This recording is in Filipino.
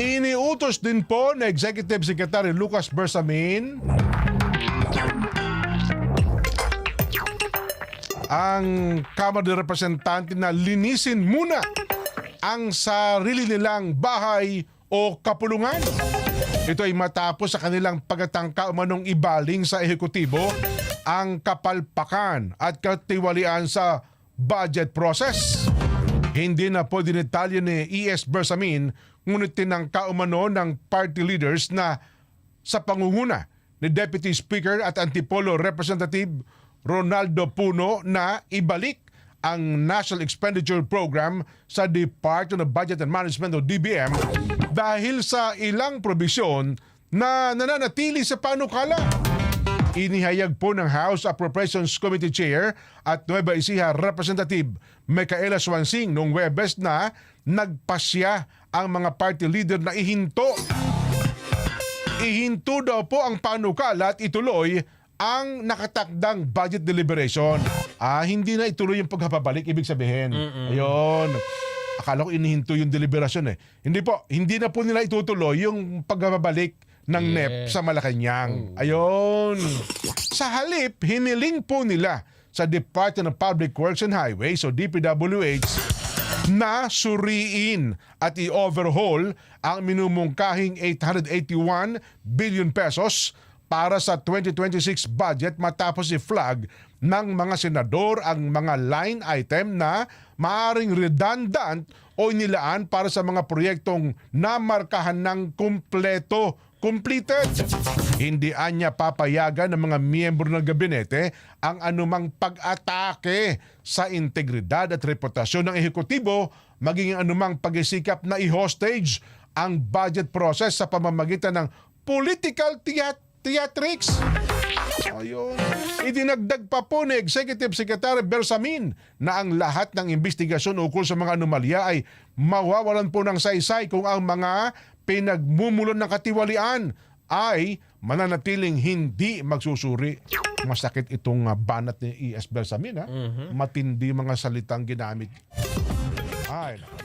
Iniutos din po na Executive Secretary Lucas Bersamin ang Kamara de Representante na linisin muna ang sarili nilang bahay o kapulungan. Ito ay matapos sa kanilang pagtatangka umanong ibaling sa ehekutibo ang kapalpakan at katiwalian sa budget process. Hindi na po dinetalye ni E.S. Bersamin ngunit tinangka umano ng party leaders na sa pangunguna ni Deputy Speaker at Antipolo Representative Ronaldo Puno na ibalik ang National Expenditure Program sa Department of Budget and Management o DBM dahil sa ilang probisyon na nananatili sa panukala. Inihayag po ng House Appropriations Committee Chair at Nueva Ecija Representative Micaela Swansing noong Webes na nagpasya ang mga party leader na ihinto. Ihinto daw po ang panukala at ituloy ang nakatakdang budget deliberation. Ah, hindi na ituloy yung paghapabalik, ibig sabihin. Ayun. Akala ko inihinto yung deliberasyon eh. Hindi po, hindi na po nila itutuloy yung paghapabalik ng NEP sa Malacanang. Ayun. Sa halip, hiniling po nila sa Department of Public Works and Highways o DPWH na suriin at i-overhaul ang minumungkahing 881 billion pesos para sa 2026 budget matapos i-flag ng mga senador ang mga line item na maaring redundant o inilaan para sa mga proyektong namarkahan ng kumpleto completed. Hindi anya papayagan ng mga miyembro ng gabinete ang anumang pag-atake sa integridad at reputasyon ng ehekutibo maging ang anumang pag-isikap na i-hostage ang budget process sa pamamagitan ng political theat- theatrics. Ayun. Idinagdag pa po ni Executive Secretary Bersamin na ang lahat ng investigasyon ukol sa mga anomalya ay mawawalan po ng saysay kung ang mga pinagmumulon ng katiwalian ay mananatiling hindi magsusuri. Masakit itong ah, banat ni E.S. Bersamin. Ha? Matindi mga salitang ginamit. Ay, nako.